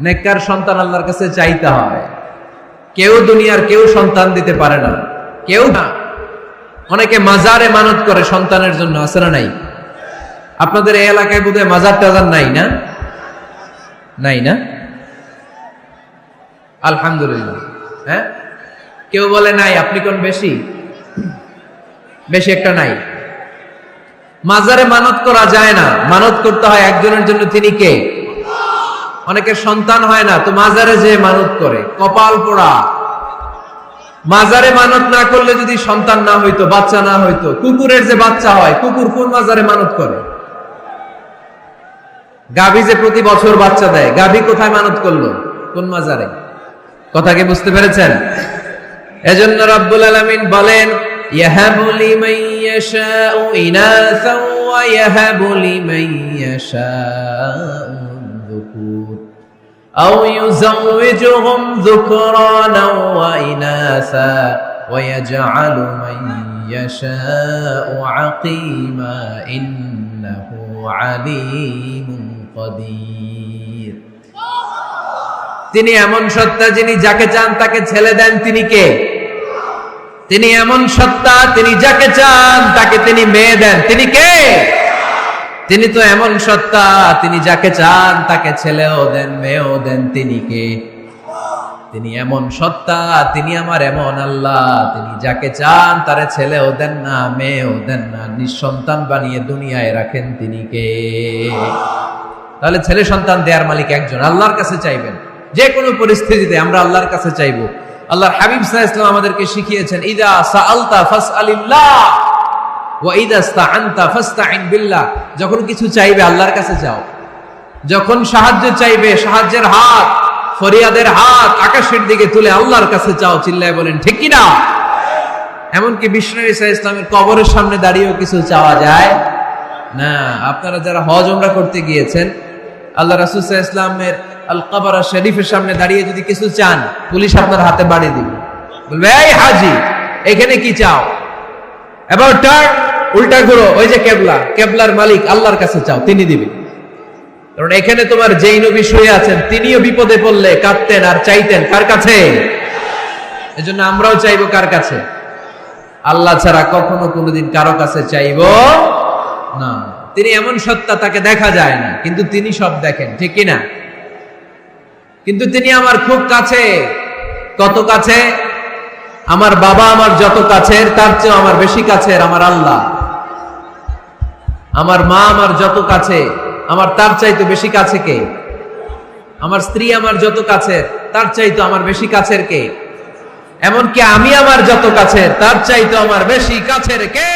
নেককার সন্তান আল্লাহর কাছে চাইতে হয়। কেউ দুনিয়ার কেউ সন্তান দিতে পারে না। কেউ না। অনেকে মাজারে মানত করে সন্তানের জন্য, আছে না নাই? আপনাদের এই এলাকায় বোধহয় মাজার টাজার নাই না? নাই না? আলহামদুলিল্লাহ। হ্যাঁ? কেউ বলে, নাই, আপনি কোন বেশি? বেশি একটা নাই। মাজারে মানত করা যায় না। মানত করতে হয় একজনের জন্য তিনি কে? অনেকের সন্তান হয় না, তো মাজারে যে মানত করে, কপাল পোড়া। মাজারে মানত না করলে যদি সন্তান না হইতো, বাচ্চা না হইতো, কুকুরের যে বাচ্চা হয়, কুকুর কোন মাজারে মানত করে? গাভী যে প্রতি বছর বাচ্চা দেয়, গাভী কোথায় মানত করল? কোন মাজারে? কথা কি বুঝতে পেরেছেন? এজন্য রব্বুল আলামিন বলেন ইনাসা ওয়া ইয়াহাবু লিমান ইয়াশাউ যুকুর আও ইউযাওwiجুহুম যুকরানা ওয়া ইনাসা ওয়া ইয়াজআলু মান ইয়াশাউ আকিমা ইন্নাহু আলীমুন কদির তিনি এমন সত্তা যিনি যাকে চান তাকে ছেলে দেন, তিনি কে? তিনি এমন সত্তা, তিনি যাকে চান, তাকে তিনি মেয়ে দেন। তিনি কে? তিনি তো এমন সত্তা, তিনি যাকে চান, তাকে ছেলেও দেন, মেয়েও দেন। তিনি কে? তিনি এমন সত্তা, তিনি আমার এমন আল্লাহ। তিনি যাকে চান, তারে ছেলেও দেন না, মেয়েও দেন না। নিঃসন্তান বানিয়ে দুনিয়ায় রাখেন তিনি কে? তাহলে ছেলে সন্তান দেয়ার মালিক একজন। আল্লাহর কাছে চাইবেন। যে কোনো পরিস্থিতিতে আমরা আল্লাহর কাছে চাইব। আল্লাহর হাবিব সাহা ইসলাম আমাদেরকে শিখিয়েছেন, ইদা ইস্তাআনতা ফাস্তাইন বিল্লাহ। যখন কিছু চাইবে আল্লাহর কাছে চাও যখন সাহায্য চাইবে, সাহায্যের হাত, ফরিয়াদের হাত আকাশের দিকে তুলে আল্লাহর কাছে চাও চিল্লায় বলেন, ঠিক কি না এমনকি বিষ্ণু ইসা ইসলামের কবরের সামনে দাঁড়িয়েও কিছু চাওয়া যায়? না, আপনারা যারা হজ ওমরা করতে গিয়েছেন, আল্লাহ রাসুল ইসলামের আল কাবারা শরীফের সামনে দাঁড়িয়ে যদি কিছু চান, পুলিশ আপনার হাতে বাড়ি দিবে। বলবে, এই হাজি, এখানে কি চাও? এবার টার্ন উল্টা ঘুরো, ওই যে কেবলা, কেবলার মালিক আল্লাহর কাছে চাও, তিনি দিবে। কারণ এখানে তোমার যেই নবী শুয়ে আছেন, তিনিও বিপদে পড়লে কাঁদতেন আর চাইতেন, কার কাছে? এজন্য আমরাও চাইব কার কাছে? আল্লাহ ছাড়া কখনো কোনোদিন কারও কাছে চাইব না। তিনি এমন সত্তা তাকে দেখা যায় না, কিন্তু তিনি সব দেখেন, ঠিক না কিন্তু তিনি আমার খুব কাছে। কত কাছে? আমার বাবা আমার যত কাছের, তার চেয়ে আমার বেশি কাছের আমার আল্লাহ। আমার মা আমার যত কাছে, আমার তার চাইতে বেশি কাছে কে? আমার স্ত্রী আমার যত কাছের, তার চাইতো আমার বেশি কাছের কে? এমনকি আমি আমার যত কাছের, তার চাইতো আমার বেশি কাছের কে?